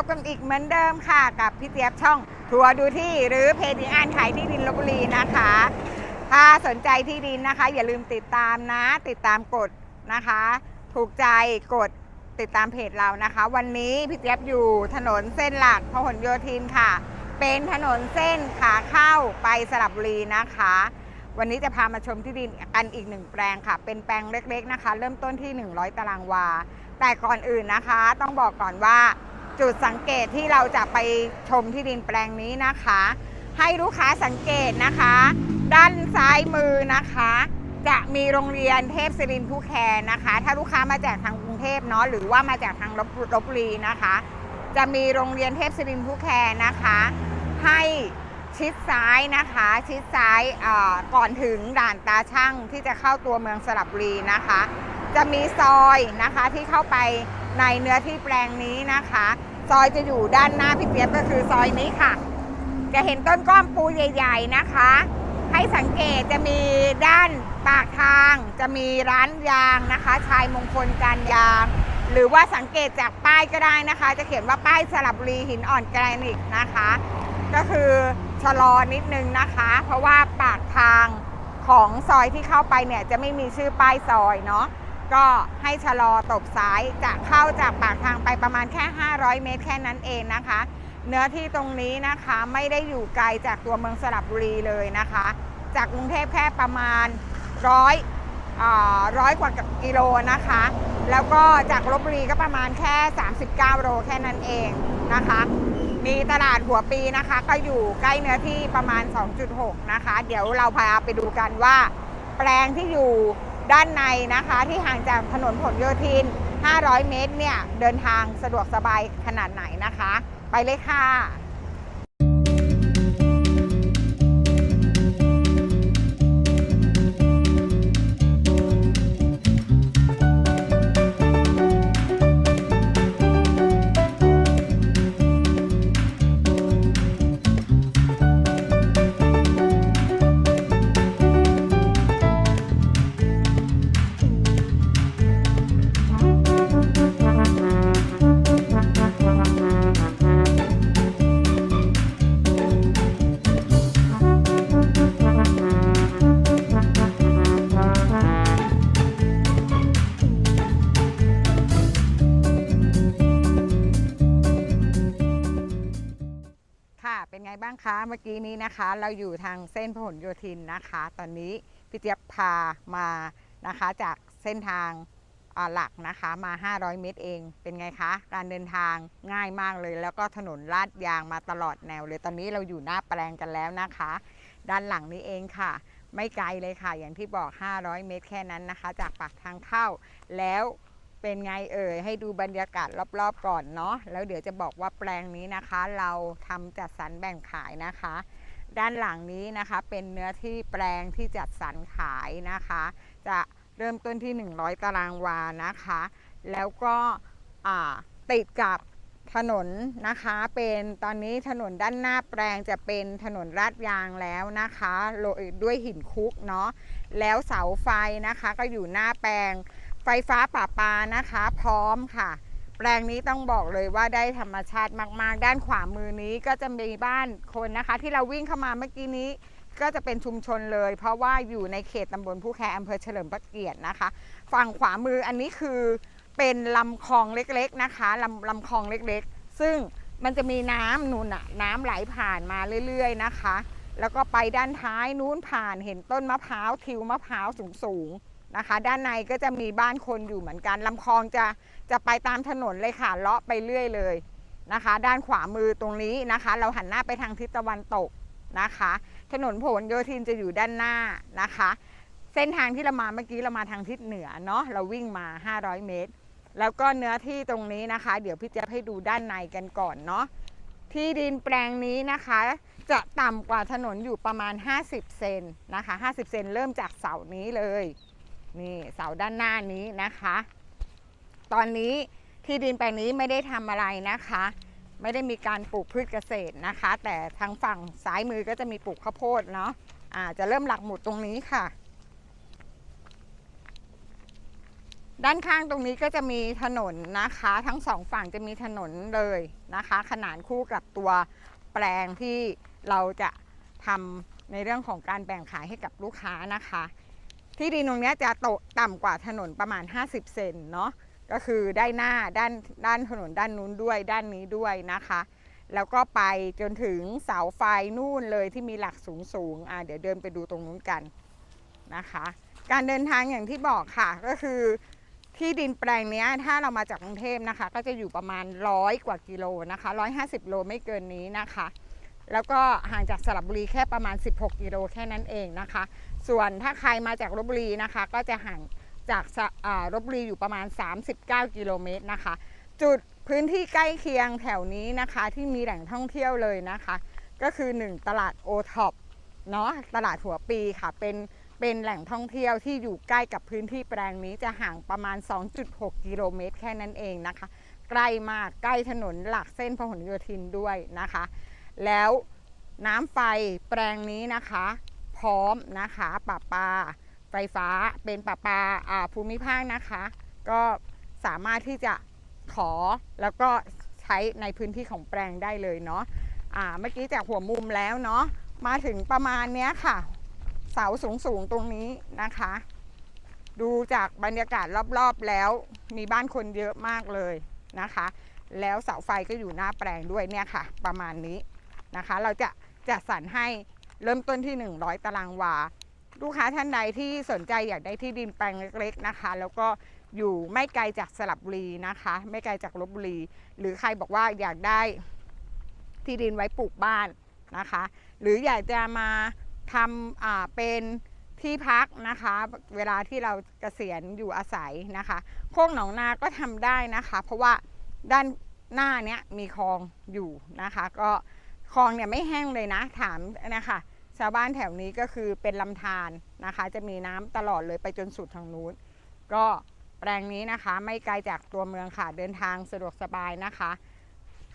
บกันอีกเหมือนเดิมค่ะ กับพี่เจี๊ยบช่องทัวร์ดูที่หรือเพจอ่านขายที่ดินลบบุรีนะคะ ถ้าสนใจที่ดินนะคะ อย่าลืมติดตามนะ ติดตามกดนะคะ ถูกใจกดติดตามเพจเรานะคะ วันนี้พี่เจี๊ยบอยู่ถนนเส้นหลักพหลโยธินค่ะ เป็นถนนเส้นขาเข้าไปสระบุรีนะคะ วันนี้จะพามาชมที่ดินกันอีกหนึ่งแปลงค่ะ เป็นแปลงเล็กๆนะคะ เริ่มต้นที่ 100 ตารางวา แต่ก่อนอื่นนะคะ ต้องบอกก่อนว่า จุดสังเกตที่เราจะไปชมที่ดินแปลงนี้นะคะ ให้ลูกค้าสังเกตนะคะ ด้านซ้ายมือนะคะ จะมีโรงเรียนเทพศิรินผู้แคร์นะคะ ถ้าลูกค้ามาจากทางกรุงเทพเนาะหรือว่ามาจากทางลบลบบุรีนะคะ จะมีโรงเรียนเทพศิรินผู้แคร์นะคะ ให้ชิดซ้ายนะคะ ชิดซ้ายก่อนถึงด่านตาช่างที่จะเข้าตัวเมืองสระบุรีนะคะ จะมีซอยนะคะที่เข้าไปในเนื้อที่แปลงนี้นะคะ ซอยจะอยู่ด้านหน้าพี่เปียบก็คือซอยนี้ค่ะ จะเห็นต้นก้อมปูใหญ่ ๆนะคะ ให้สังเกตจะมีด้านปากทาง จะมีร้านยางนะคะ ชายมงคลการยาง หรือว่าสังเกตจากป้ายก็ได้นะคะ จะเขียนว่าป้ายสลับรีหินอ่อนแกรนิตนะคะ ก็คือชะลอนิดนึงนะคะ เพราะว่าปากทางของซอยที่เข้าไปเนี่ยจะไม่มีชื่อป้ายซอยเนาะ ก็ให้ชะลอตบซ้ายจะเข้าจากปากทางไปประมาณแค่ 500 เมตรแค่นั้นเองนะคะ เนื้อที่ตรงนี้นะคะไม่ได้อยู่ไกลจากตัวเมืองสระบุรีเลยนะคะ จากกรุงเทพแค่ประมาณร้อยร้อยกว่ากิโลนะคะ แล้วก็จากลบบุรีก็ประมาณแค่ 39 โลแค่นั้นเองนะคะ มีตลาดหัวปีนะคะ ก็อยู่ใกล้เนื้อที่ประมาณ 2.6 นะคะ เดี๋ยวเราพาไปดูกันว่า แปลงที่อยู่ ด้านในนะคะที่ห่างจากถนนผลโยธิน 500 เมตรเนี่ยเดินทางสะดวกสบายขนาดไหนนะคะ ไปเลยค่ะ บ้างคะ เมื่อกี้นี้นะคะ เราอยู่ทางเส้นพหลโยธินนะคะ ตอนนี้พี่เจี๊ยบพามานะคะ จากเส้นทางหลักนะคะมา 500 เมตรเอง เป็นไงคะ การเดินทางง่ายมากเลย แล้วก็ถนนลาดยางมาตลอดแนวเลย ตอนนี้เราอยู่หน้าแปลงกันแล้วนะคะ ด้านหลังนี้เองค่ะ ไม่ไกลเลยค่ะ อย่างที่บอก 500 เมตรแค่นั้นนะคะ จากปากทางเข้า แล้ว เป็นไงเอ่ยให้ดูบรรยากาศรอบๆก่อนเนาะแล้วเดี๋ยวจะบอกว่าแปลงนี้นะคะ เราทำจัดสรรแบ่งขายนะคะ ด้านหลังนี้นะคะเป็นเนื้อที่แปลงที่จัดสรรขายนะคะ จะเริ่มต้นที่ 100 ตารางวานะคะ แล้วก็ติดกับถนนนะคะเป็นตอนนี้ถนนด้านหน้าแปลงจะเป็นถนนลาดยางแล้วนะคะโรยด้วยหินคุกเนาะแล้วเสาไฟนะคะก็อยู่หน้าแปลง ไฟฟ้าป่าปานะคะ พร้อมค่ะ แปลงนี้ต้องบอกเลยว่าได้ธรรมชาติมาก ๆ ด้านขวามือนี้ก็จะมีบ้านคนนะคะ ที่เราวิ่งเข้ามาเมื่อกี้นี้ก็จะเป็นชุมชนเลย เพราะว่าอยู่ในเขตตำบลผู้แคร์อำเภอเฉลิมพระเกียรตินะคะ ฝั่งขวามืออันนี้คือเป็นลำคลองเล็กๆนะคะลำลำคลองเล็กๆ ซึ่งมันจะมีน้ำนูนอะน้ำไหลผ่านมาเรื่อยๆนะคะ แล้วก็ไปด้านท้ายนู้นผ่านเห็นต้นมะพร้าวทิวมะพร้าวสูงๆ นะคะ ด้านในก็จะมีบ้านคนอยู่เหมือนกันลำคลองจะจะไปตามถนนเลยค่ะเลาะไปเรื่อยเลยนะคะ ด้านขวามือตรงนี้นะคะ เราหันหน้าไปทางทิศตะวันตกนะคะ ถนนผลโยธินจะอยู่ด้านหน้านะคะ เส้นทางที่เรามาเมื่อกี้เรามาทางทิศเหนือเนาะเราวิ่งมา 500 เมตร แล้วก็เนื้อที่ตรงนี้นะคะ เดี๋ยวพี่เจ๊ยบให้ดูด้านในกันก่อนเนาะที่ดินแปลงนี้นะคะ จะต่ำกว่าถนนอยู่ประมาณ 50 เซนนะคะ 50 เซนเริ่มจากเสานี้เลย นี่เสาด้านหน้านี้นะคะ ตอนนี้ที่ดินแปลงนี้ไม่ได้ทำอะไรนะคะ ไม่ได้มีการปลูกพืชเกษตรนะคะ แต่ทางฝั่งซ้ายมือก็จะมีปลูกข้าวโพดเนาะอ่าจะเริ่มหลักหมุดตรงนี้ค่ะ ด้านข้างตรงนี้ก็จะมีถนนนะคะ ทั้งสองฝั่งจะมีถนนเลยนะคะ ขนานคู่กับตัวแปลงที่เราจะทำในเรื่องของการแบ่งขายให้กับลูกค้านะคะ ที่ดินตรงนี้จะโตต่ำกว่าถนนประมาณ 50 เซนเนาะก็คือได้หน้าด้านด้านถนนด้านนู้นด้วยด้านนี้ด้วยนะคะ แล้วก็ไปจนถึงเสาไฟนู่นเลยที่มีหลักสูงสูงอะเดี๋ยวเดินไปดูตรงนู้นกันนะคะ การเดินทางอย่างที่บอกค่ะก็คือที่ดินแปลงนี้ถ้าเรามาจากกรุงเทพนะคะ ก็จะอยู่ประมาณร้อยกว่ากิโลนะคะ150โลไม่เกินนี้นะคะ แล้วก็ห่างจากสระบุรีแค่ประมาณ 16 กิโลแค่นั้นเองนะคะ ส่วนถ้าใครมาจากลบบุรีนะคะ ก็จะห่างจากลบบุรีอยู่ประมาณ 39 กิโลเมตรนะคะ จุดพื้นที่ใกล้เคียงแถวนี้นะคะที่มีแหล่งท่องเที่ยวเลยนะคะ ก็คือ 1 ตลาดโอท็อปเนาะตลาดหัวปีค่ะเป็นเป็นแหล่งท่องเที่ยวที่อยู่ใกล้กับพื้นที่แปลงนี้จะห่างประมาณ 2.6 กิโลเมตรแค่นั้นเองนะคะ ใกล้มากใกล้ถนนหลักเส้นพหลโยธินด้วยนะคะ แล้วน้ำไฟแปลงนี้นะคะ พร้อมนะคะปรับปาไฟฟ้าเป็นปรับปาอ่าภูมิภาคนะคะ ก็สามารถที่จะขอแล้วก็ใช้ในพื้นที่ของแปลงได้เลยเนาะอ่าเมื่อกี้จากหัวมุมแล้วเนาะมาถึงประมาณเนี้ยค่ะ เสาสูงสูงตรงนี้นะคะ ดูจากบรรยากาศรอบๆแล้วมีบ้านคนเยอะมากเลยนะคะ แล้วเสาไฟก็อยู่หน้าแปลงด้วยเนี่ยค่ะ ประมาณนี้ นะคะ เราจะจัดสรรให้เริ่มต้นที่ 100 ตารางวา ลูกค้าท่านใดที่สนใจอยากได้ที่ดินแปลงเล็ก ๆนะคะ แล้วก็อยู่ไม่ไกลจากสระบุรีนะคะ ไม่ไกลจากลบบุรี หรือใครบอกว่าอยากได้ที่ดินไว้ปลูกบ้านนะคะ หรืออยากจะมาทำเป็นที่พักนะคะ เวลาที่เราเกษียณอยู่อาศัยนะคะโคกหนองนาก็ทำได้นะคะ เพราะว่าด้านหน้าเนี้ยมีคลองอยู่นะคะ ก็ คลองเนี่ยไม่แห้งเลยนะถามนะคะชาวบ้านแถวนี้ก็คือเป็นลำธารนะคะ จะมีน้ำตลอดเลยไปจนสุดทางนู้น ก็แปลงนี้นะคะไม่ไกลจากตัวเมืองค่ะเดินทางสะดวกสบายนะคะ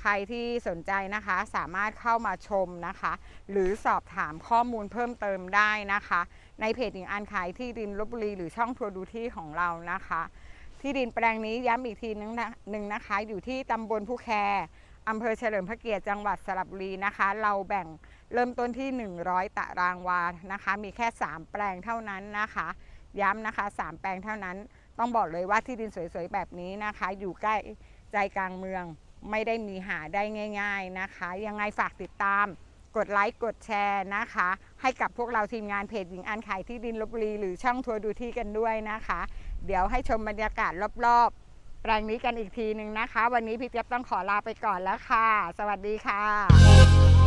ใครที่สนใจนะคะสามารถเข้ามาชมนะคะ หรือสอบถามข้อมูลเพิ่มเติมได้นะคะ ในเพจหญิงอันขายที่ดินลบบุรีหรือช่องทัวร์ดูที่ของเรานะคะ ที่ดินแปลงนี้ย้ำอีกทีนึงนะหนึ่งนะคะ อยู่ที่ตำบลผู้แค อำเภอเฉลิมพระเกียรติจังหวัดสระบุรีนะคะ เราแบ่งเริ่มต้นที่ 100 ตารางวานะคะ มีแค่ 3 แปลงเท่านั้นนะคะ ย้ำนะคะ 3 แปลงเท่านั้น ต้องบอกเลยว่าที่ดินสวยๆ แบบนี้นะคะ อยู่ใกล้ใจกลางเมืองไม่ได้มีหาได้ง่าย ๆนะคะ ยังไงฝากติดตาม กดไลค์กดแชร์นะคะ ให้กับพวกเราทีมงานเพจหญิงอันขายที่ดินลบบุรีหรือช่องทัวร์ดูที่กันด้วยนะคะ เดี๋ยวให้ชมบรรยากาศรอบๆ แปลงนี้กันอีกทีหนึ่งนะคะ วันนี้พี่เจี๊ยบต้องขอลาไปก่อนแล้วค่ะ สวัสดีค่ะ